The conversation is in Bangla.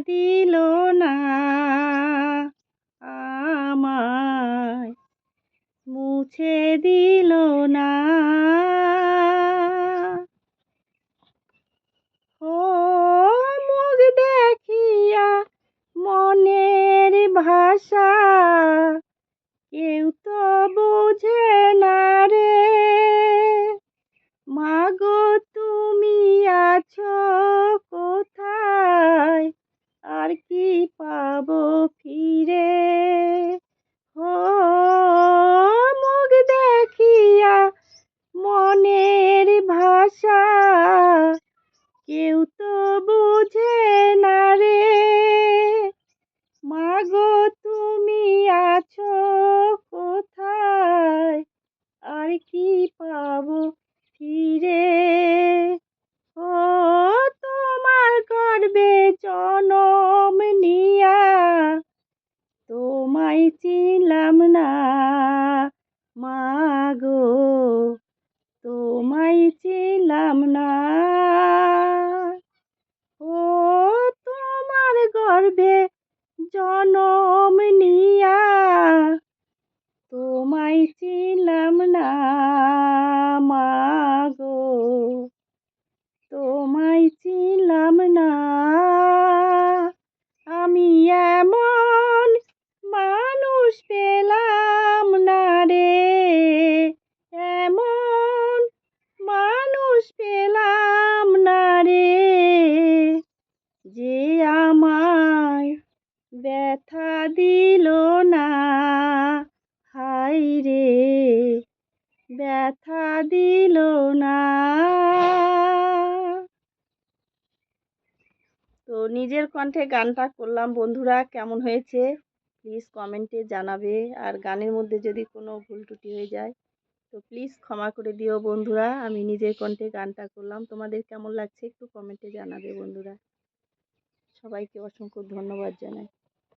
দিল না আমায় মুছে দিল না। ও মুখ দেখিয়া মনের ভাষা কেউ তো ভাষা কেউ তো বুঝে না রে। মাগো, তুমি আছো কোথায়? আর কি পাবো ফিরে? ও, তোমার গর্বে জনম নিয়া। তোমায় চিনলাম না। গর্বে জনম নিয়া। তোমায় ছিলাম না মাগো। তোমায় চিনলাম না। আমি এমন মানুষ পেলাম না রে। এমন মানুষ পেলাম না রে। যে আমায় ব্যথা দিল না। হাই রে, ব্যথা দিল না। তো নিজের কণ্ঠে গানটা করলাম। বন্ধুরা, কেমন হয়েছে? প্লিজ কমেন্টে জানাবে। আর গানের মধ্যে যদি কোনো ভুল ত্রুটি হয়ে যায়, তো প্লিজ ক্ষমা করে দিও বন্ধুরা। আমি নিজের কণ্ঠে গানটা করলাম। তোমাদের কেমন লাগছে একটু কমেন্টে জানাবে বন্ধুরা। সবাইকে অসংখ্য ধন্যবাদ জানাই।